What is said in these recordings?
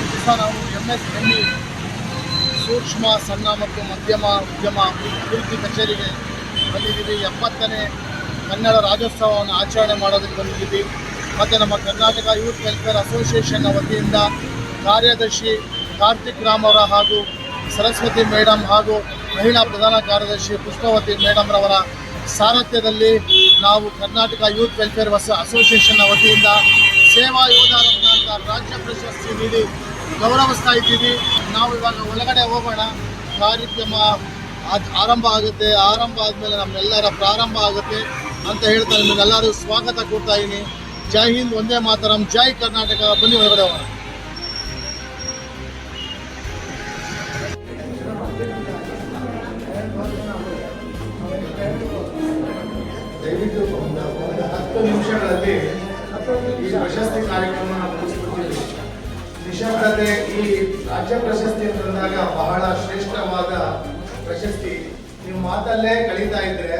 ದಿವಸ ನಾವು M S M E ಸೂಕ್ಷ್ಮ, ಸಣ್ಣ ಮತ್ತು ಮಧ್ಯಮ ಉದ್ಯಮ ಅಭಿವೃದ್ಧಿ ಕಚೇರಿಗೆ ಬಂದಿದ್ದೀವಿ. ಎಪ್ಪತ್ತನೇ ಕನ್ನಡ ರಾಜ್ಯೋತ್ಸವವನ್ನು ಆಚರಣೆ ಮಾಡೋದಕ್ಕೆ ಬಂದಿದ್ದೀವಿ. ಮತ್ತು ನಮ್ಮ ಕರ್ನಾಟಕ ಯೂತ್ ವೆಲ್ಫೇರ್ ಅಸೋಸಿಯೇಷನ್ನ ವತಿಯಿಂದ ಕಾರ್ಯದರ್ಶಿ ಕಾರ್ತಿಕ್ ರಾಮ್ ಅವರ ಹಾಗೂ ಸರಸ್ವತಿ ಮೇಡಮ್ ಹಾಗೂ ಮಹಿಳಾ ಪ್ರಧಾನ ಕಾರ್ಯದರ್ಶಿ ಪುಷ್ಪವತಿ ಮೇಡಮ್ರವರ ಸಾರಥ್ಯದಲ್ಲಿ ನಾವು ಕರ್ನಾಟಕ ಯೂತ್ ವೆಲ್ಫೇರ್ ಅಸೋಸಿಯೇಷನ್ನ ವತಿಯಿಂದ ಸೇವಾ ಯೋಧ ರತ್ನ ಅಂತ ರಾಜ್ಯ ಪ್ರಶಸ್ತಿ ನೀಡಿ ಗೌರವಿಸ್ತಾ ಇದ್ದೀವಿ. ನಾವು ಇವಾಗ ಒಳಗಡೆ ಹೋಗೋಣ. ಕಾರ್ಯಕ್ರಮ ಆರಂಭ ಆಗುತ್ತೆ. ಆರಂಭ ಆದಮೇಲೆ ನಮ್ಮೆಲ್ಲರ ಪ್ರಾರಂಭ ಆಗುತ್ತೆ ಅಂತ ಹೇಳ್ತಾ ನಿಮಗೆಲ್ಲರೂ ಸ್ವಾಗತ ಕೊಡ್ತಾ ಇದ್ದೀನಿ. ಜೈ ಹಿಂದ್, ಒಂದೇ ಮಾತರಂ. ಜೈ ಕರ್ನಾಟಕ. ಬನ್ನಿ ಒಳಗಡೆ ಹೋಗೋಣ. ದಯವಿಟ್ಟು ಒಂದು ಹತ್ತು ನಿಮಿಷಗಳಲ್ಲಿ ಈ ಪ್ರಶಸ್ತಿ ಕಾರ್ಯಕ್ರಮ ಮುಗಿಸ್ಬಿಡ್ತೀವಿ ನಿಶಬ್ದತೆ ಈ ರಾಜ್ಯ ಪ್ರಶಸ್ತಿ ಬಂದಾಗ ಬಹಳ ಶ್ರೇಷ್ಠವಾದ ಪ್ರಶಸ್ತಿ. ನಿಮ್ಮ ಮಾತಲ್ಲೇ ಕಳೀತಾ ಇದ್ರೆ,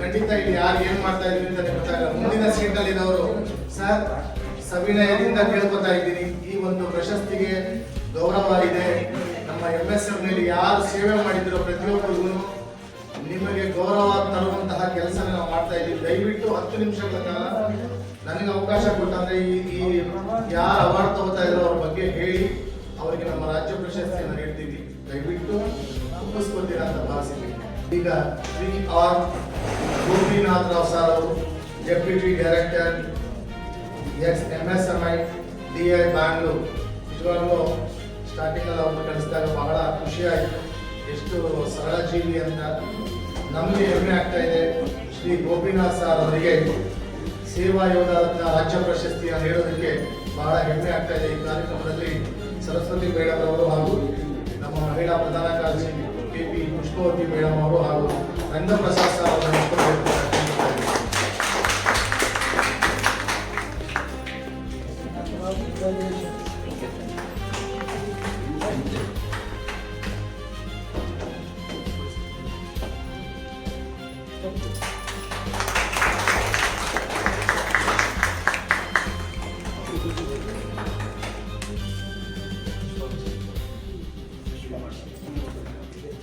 ಖಂಡಿತ ಇಲ್ಲಿ ಯಾರು ಏನ್ ಮಾಡ್ತಾ ಇದ್ರಿ ಅಂತ ಗೊತ್ತಾಗಲ್ಲ. ಮುಂದಿನ ಸೀಟಲ್ಲಿ ಇರೋರು, ಸರ್, ಸವಿನಯದಿಂದ ಕೇಳ್ಕೊತಾ ಇದ್ದೀನಿ. ಈ ಒಂದು ಪ್ರಶಸ್ತಿಗೆ ಗೌರವ ಇದೆ. ನಮ್ಮ ಎಂ ಎಸ್ ಎಂ ನಲ್ಲಿ ಯಾರು ಸೇವೆ ಮಾಡಿದ್ರು ಪ್ರತಿಯೊಬ್ಬರಿಗೂ ನಿಮಗೆ ಗೌರವ ತರುವಂತಹ ಕೆಲಸ ನಾವು ಮಾಡ್ತಾ ಇದ್ದೀವಿ. ದಯವಿಟ್ಟು ಹತ್ತು ನಿಮಿಷಗಳ ಕಾಲ ನನಗೆ ಅವಕಾಶ ಕೊಟ್ಟಂದ್ರೆ ಈ ಯಾರು ಅವಾರ್ಡ್ ತಗೋತಾ ಇದ್ರು ಅವ್ರ ಬಗ್ಗೆ ಹೇಳಿ ಅವರಿಗೆ ನಮ್ಮ ರಾಜ್ಯ ಪ್ರಶಸ್ತಿಯನ್ನು ನೀಡ್ತೀವಿ. ದಯವಿಟ್ಟು ಒಪ್ಪಿಸ್ಕೊತೀರಾ ಅಂತ ಭಾವಿಸಿದ್ವಿ ಈಗ ಶ್ರೀ ಆರ್ ಗೋಪಿನಾಥ್ ರಾವ್ ಸರ್ ಅವರು deputy director ex M S M I D I Bangalore ನಿಜವಾಗ್ಲೂ ಸ್ಟಾರ್ಟಿಂಗಲ್ಲಿ ಅವ್ರನ್ನ ಕಳಿಸಿದಾಗ ಬಹಳ ಖುಷಿ ಆಯಿತು. ಎಷ್ಟು ಸರಳ ಜೀವಿ ಅಂತ ನಮಗೆ ಹೆಮ್ಮೆ ಆಗ್ತಾ ಇದೆ. ಶ್ರೀ ಗೋಪಿನಾಥ್ ಸರ್ ಅವರಿಗೆ ಸೇವಾ ಯೋಧ ರಾಜ್ಯ ಪ್ರಶಸ್ತಿಯ ನೀಡೋದಕ್ಕೆ ಬಹಳ ಹೆಮ್ಮೆ ಆಗ್ತಾ ಇದೆ ಈ ಕಾರ್ಯಕ್ರಮದಲ್ಲಿ ಸರಸ್ವತಿ ಮೇಡಮ್ ಹಾಗೂ ನಮ್ಮ ಮಹಿಳಾ ಪ್ರಧಾನ ಕಾರ್ಯದರ್ಶಿ ಕೆ ಪಿ ಪುಷ್ಪವತಿ ಮೇಡಮ್ ಅವರು ಹಾಗೂ ರಂಗಪ್ರಸಾದ್ ಸರ್ ಅವರನ್ನು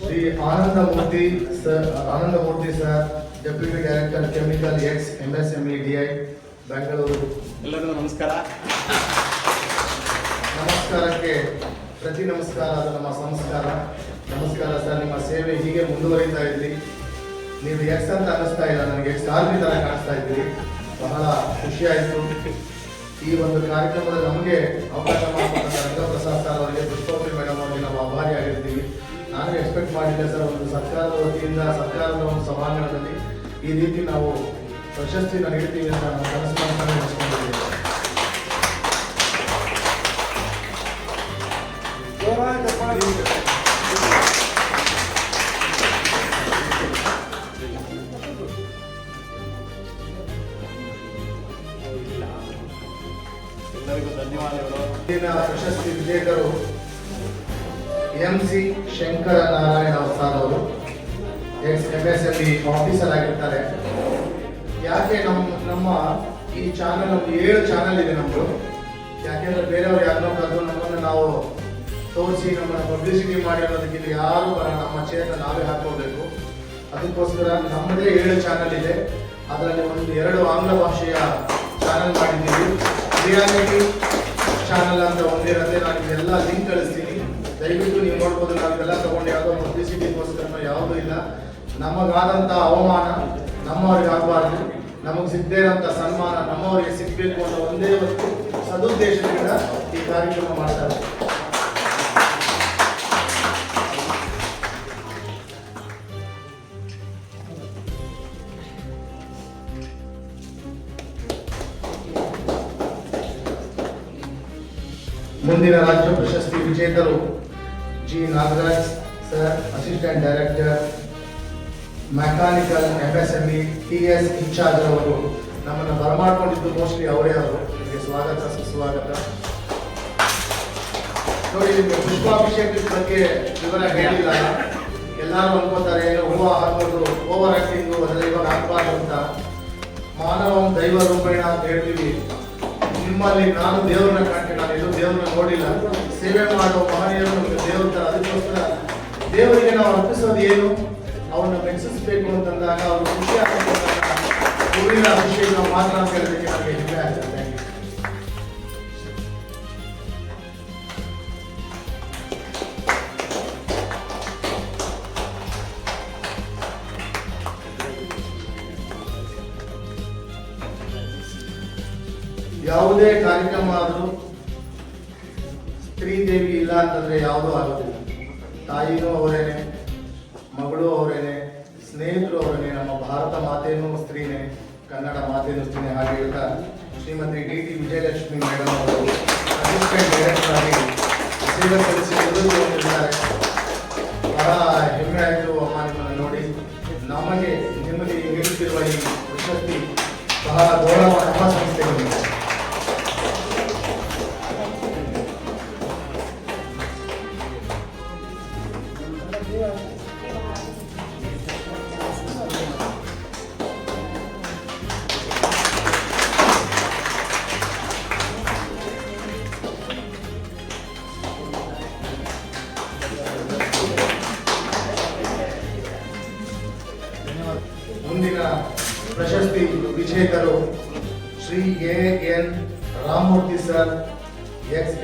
Shri Ananda Murthy sir Ananda Murthy sir deputy director chemical ex M S M E D I Bengaluru ಎಲ್ಲರಿಗೂ ನಮಸ್ಕಾರ. ನಮಸ್ಕಾರಕ್ಕೆ ಪ್ರತಿ ನಮಸ್ಕಾರ ಅದು ನಮ್ಮ ಸಂಸ್ಕಾರ. ನಮಸ್ಕಾರ ಸರ್ ನಿಮ್ಮ ಸೇವೆ ಹೀಗೆ ಮುಂದುವರಿತಾ ಇರಲಿ ನೀವು ಎಕ್ಸ್ ಅಂತ ಅನ್ನಿಸ್ತಾ ಇಲ್ಲ ನನಗೆ ಎಕ್ಸ್ ಆರ್ಮಿ ಥರ ಕಾಣಿಸ್ತಾ ಇದ್ದೀರಿ ಬಹಳ ಖುಷಿ ಆಯಿತು. ಈ ಒಂದು ಕಾರ್ಯಕ್ರಮದಲ್ಲಿ ನಮಗೆ ಅವಕಾಶ ಮಾಡಿಕೊಂಡ ರಂಗಪ್ರಸಾದ್ ಸರ್ ಅವರಿಗೆ ಪುಷ್ಪವತಿ ಮೇಡಮ್ ಅವರಿಗೆ ನಾವು ಆಭಾರಿ ಆಗಿರ್ತೀವಿ. ನಾನು ಎಕ್ಸ್ಪೆಕ್ಟ್ ಮಾಡಿಲ್ಲ ಸರ್ ಒಂದು ಸರ್ಕಾರದ ವತಿಯಿಂದ ಸರ್ಕಾರದ ಒಂದು ಸಭಾಂಗಣದಲ್ಲಿ ಈ ರೀತಿ ನಾವು ಪ್ರಶಸ್ತಿ ನೀಡ್ತೀವಿ ಅಂತ ನಾನು ಕನಸು ಎಲ್ಲರಿಗೂ ಧನ್ಯವಾದಗಳು. ಪ್ರಶಸ್ತಿ ವಿಜೇತರು M C Shankara Narayana sir ಅವರು ex M S M E officer ಆಗಿರ್ತಾರೆ. ಯಾಕೆ ನಮ್ಮ ನಮ್ಮ ಈ ಚಾನಲ್ ಒಂದು ಏಳು ಚಾನಲ್ ಇದೆ ನಮ್ಮದು ಯಾಕೆಂದ್ರೆ ಬೇರೆಯವ್ರು ಯಾರನ್ನೋ ಕರೆದು ನಮ್ಮನ್ನು ನಾವು ತೋರಿಸಿ ನಮ್ಮನ್ನು ಪಬ್ಲಿಸಿಟಿ ಮಾಡಿ ಅನ್ನೋದಕ್ಕಿಂತ ಯಾರು ಬರ ನಮ್ಮ ಚೇತ ನಾವೇ ಹಾಕೋಬೇಕು ಅದಕ್ಕೋಸ್ಕರ ನಮ್ಮದೇ ಏಳು ಚಾನಲ್ ಇದೆ. ಅದರಲ್ಲಿ ಒಂದು ಎರಡು ಆಂಗ್ಲ ಭಾಷೆಯ ಚಾನಲ್ ಮಾಡಿದ್ದೀವಿ. ರಿಯಾಲಿಟಿ ಚಾನಲ್ ಅಂತ ಒಂದಿರುತ್ತೆ. ನಾನು ಇದೆಲ್ಲ ಲಿಂಕ್ ಕಳಿಸ್ತೀನಿ. ದಯವಿಟ್ಟು ನೀವು ನೋಡ್ಬೋದು ನಾವೆಲ್ಲ ತಗೊಂಡು ಯಾವುದೋ ಪಬ್ಲಿಸಿಟಿಗೋಸ್ಕರ ಯಾವುದೂ ಇಲ್ಲ. ನಮಗಾದಂಥ ಅವಮಾನ, ನಮ್ಮವ್ರಿಗೆ ಆಗಬಾರ್ದು. ನಮಗೆ ಸಿಗದೇ ಇರೋಂಥ ಸನ್ಮಾನ, ನಮ್ಮವರಿಗೆ ಸಿಗಬೇಕು ಅನ್ನೋ ಒಂದೇ ಒಂದು ಸದುದ್ದೇಶದಿಂದ ಈ ಕಾರ್ಯಕ್ರಮ ಮಾಡ್ತಾರೆ ಮುಂದಿನ ರಾಜ್ಯ ಪ್ರಶಸ್ತಿ ವಿಜೇತರು G Nagaraj sir assistant director mechanical F E T S incharge ಅವರು ನಮ್ಮನ್ನು ಬರಮಾಡ್ಕೊಂಡಿದ್ದು ಮೋಸ್ಟ್ಲಿ ಅವರೇ ಅವರು. ನಿಮಗೆ ಸ್ವಾಗತ, ಸುಸ್ವಾಗತ. ನೋಡಿ, ನಿಮಗೆ ಪುಷ್ಪಾಭಿಷೇಕದ ಬಗ್ಗೆ ವಿವರ ಹೇಳಿಲ್ಲ. ಎಲ್ಲರೂ ಅನ್ಕೋತಾರೆ, ಏನು ಹೂವು ಓವರ್ ಆಕ್ಟಿಂಗು ಅದೆಲ್ಲ ಇವಾಗ ಹಾಕ್ಬಾರ್ದು ಅಂತ. ಮಾನವಂ ದೈವ ರೂಪೇಣ ಅಂತ ಹೇಳ್ತೀವಿ. ನಿಮ್ಮಲ್ಲಿ ನಾನು ದೇವ್ರನ್ನ ಕಾಣ್ತೀನಿ ನಾನು ಎಲ್ಲೂ ದೇವ್ರನ್ನ ನೋಡಿಲ್ಲ. ಸೇವೆ ಮಾಡುವ ಮಹನೀಯರು ನಮಗೆ ದೇವ್ರ ಅದಕ್ಕೋಸ್ಕರ ದೇವರಿಗೆ ನಾವು ಅರ್ಪಿಸೋದು ಏನು? ಅವ್ರನ್ನ ಮೆಚ್ಚಿಸಬೇಕು ಅಂತಂದಾಗ ಅವರು ಖುಷಿ ಆಗ್ತಕ್ಕಂಥ ಊರಿನ ಅಭಿಷೇಕ ಮಾತ್ರ ಅಂತ ಹೇಳೋದಕ್ಕೆ ನಮಗೆ ಹೆಮ್ಮೆ ಆಗುತ್ತೆ. ಯಾವುದೇ ಕಾರ್ಯಕ್ರಮ ಆದರೂ ಸ್ತ್ರೀ ದೇವಿ ಇಲ್ಲ ಅಂತಂದ್ರೆ ಯಾವುದೂ ಆಗೋದಿಲ್ಲ. ತಾಯಿನೂ ಅವರೇನೆ, ಮಗಳು ಅವರೇನೆ, ಸ್ನೇಹಿತರು ಅವರೇನೆ, ನಮ್ಮ ಭಾರತ ಮಾತೇನೂ ಸ್ತ್ರೀನೇ, ಕನ್ನಡ ಮಾತೆಯೂ ಸ್ತ್ರೀನೇ ಹಾಗೆ ಹೇಳ್ತಾ Shrimati D T Vijayalakshmi madam ಅವರು ಅಸಿಸ್ಟೆಂಟ್ ಡೈರೆಕ್ಟರ್ ಆಗಿ ಸೇವೆ ಸಲ್ಲಿಸಿ ಬಹಳ ಹೆಮ್ಮೆ ಆಯಿತು ಅಮ್ಮ ನೋಡಿ. ನಮಗೆ ನಿಮಗೆ ನೀಡುತ್ತಿರುವ ಈ ಪ್ರಶಸ್ತಿ ಬಹಳ ಗೌರವ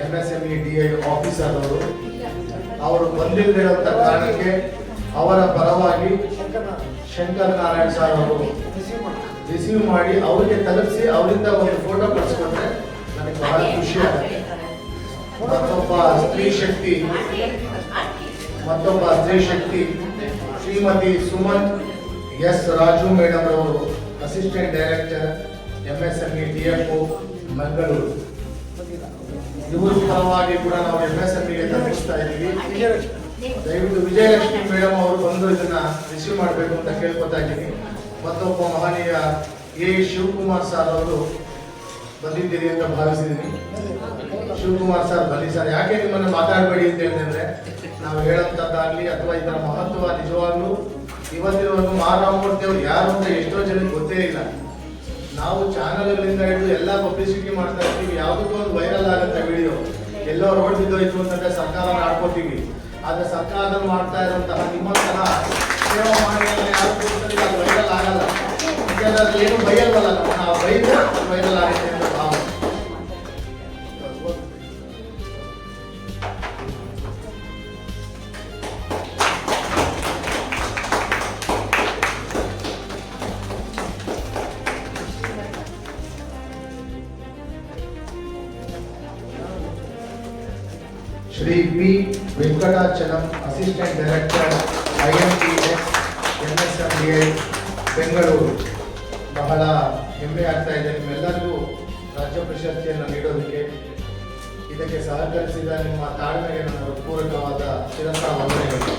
M S M E D I officer ಅವರು ಅವರು ಬಂದಿಲ್ಲದಿರುವಂತ ಕಾರಣಕ್ಕೆ ಅವರ ಪರವಾಗಿ ಶಂಕರ್ ನಾರಾಯಣ್ ಸರ್ ಅವರು ರಿಸೀವ್ ಮಾಡಿ ಅವರಿಗೆ ತಲುಪಿಸಿ ಅವರಿಂದ ಒಂದು ಫೋಟೋ ಕಳಿಸ್ಕೊಂಡ್ರೆ ನನಗೆ ಬಹಳ ಖುಷಿ ಆಗುತ್ತೆ. ಮತ್ತೊಬ್ಬ ಸ್ತ್ರೀ ಶಕ್ತಿ, ಮತ್ತೊಬ್ಬ ಸ್ತ್ರೀ ಶಕ್ತಿ, ಶ್ರೀಮತಿ ಸುಮನ್ ಎಸ್ ರಾಜು ಮೇಡಮ್ ಅವರು assistant director M S M E D F Mangaluru. ಇವರು ಕೂಡ ನಾವು ಎಂ ಎಸ್ ಎಂ ಗೆ ತಲುಪಿಸ್ತಾ ಇದ್ದೀವಿ. ದಯವಿಟ್ಟು ವಿಜಯಲಕ್ಷ್ಮಿ ಮೇಡಮ್ ಅವರು ಬಂದು ಇದನ್ನ ರಿಸೀವ್ ಮಾಡಬೇಕು ಅಂತ ಕೇಳ್ಕೊತಾ ಇದ್ದೀನಿ. ಮತ್ತೊಬ್ಬ ಮಹನೀಯ ಎ. ಶಿವಕುಮಾರ್ ಸರ್ ಅವರು ಬಂದಿದ್ದೀರಿ ಅಂತ ಭಾವಿಸಿದ್ದೀನಿ. ಶಿವಕುಮಾರ್ ಸರ್ ಬನ್ನಿ ಸರ್ ಯಾಕೆ ನಿಮ್ಮನ್ನು ಮಾತಾಡಬೇಡಿ ಅಂತ ಹೇಳಿದ್ರೆ ನಾವು ಹೇಳಂತದ್ದಾಗ್ಲಿ ಅಥವಾ ಇದರ ಮಹತ್ವ ನಿಜವಾಗ್ಲೂ ಇವತ್ತಿನವರೆಗೂ ಮಾರಾಮೂರ್ತಿ ಅವರು ಯಾರು ಅಂತ ಎಷ್ಟೋ ಜನಕ್ಕೆ ಗೊತ್ತೇ ಇಲ್ಲ. ನಾವು ಚಾನಲ್ಗಳಿಂದ ಹಿಡಿದು ಎಲ್ಲ ಪಬ್ಲಿಸಿಟಿ ಮಾಡ್ತಾ ಇರ್ತೀವಿ. ಯಾವುದಕ್ಕೂ ಒಂದು ವೈರಲ್ ಆಗುತ್ತೆ ವಿಡಿಯೋ ಎಲ್ಲೋ ರೋಡ್ ಬಿದ್ದೋಯ್ತು ಅಂತಂದ್ರೆ ಸರ್ಕಾರ ಆಡ್ಕೋತೀವಿ ಆದ್ರೆ ಸರ್ಕಾರ ಮಾಡ್ತಾ ಇರುವಂತಹ ನಿಮ್ಮಂತಹ ಸೇವಾ ಮಾಡಿದ್ರೆ ಯಾರು ವೈರಲ್ ಆಗಲ್ಲ. ಏನು ಬೈಯಲ್ವಲ್ಲ ನಾವು ಬೈದ್ರೆ ವೈರಲ್ ಆಗುತ್ತೆ. Shri P Venkatachalam assistant director I M P S N S M D I Bengaluru ಬಹಳ ಹೆಮ್ಮೆ ಆಗ್ತಾ ಇದೆ. ನಿಮ್ಮೆಲ್ಲರಿಗೂ ರಾಜ್ಯ ಪ್ರಶಸ್ತಿಯನ್ನು ನೀಡೋದಕ್ಕೆ. ಇದಕ್ಕೆ ಸಹಕರಿಸಿದ ನಿಮ್ಮ ತಾಳ್ಮೆಗೆ ನನ್ನ ಪೂರಕವಾದ ಶಿರಸ ವಂದನೆಗಳು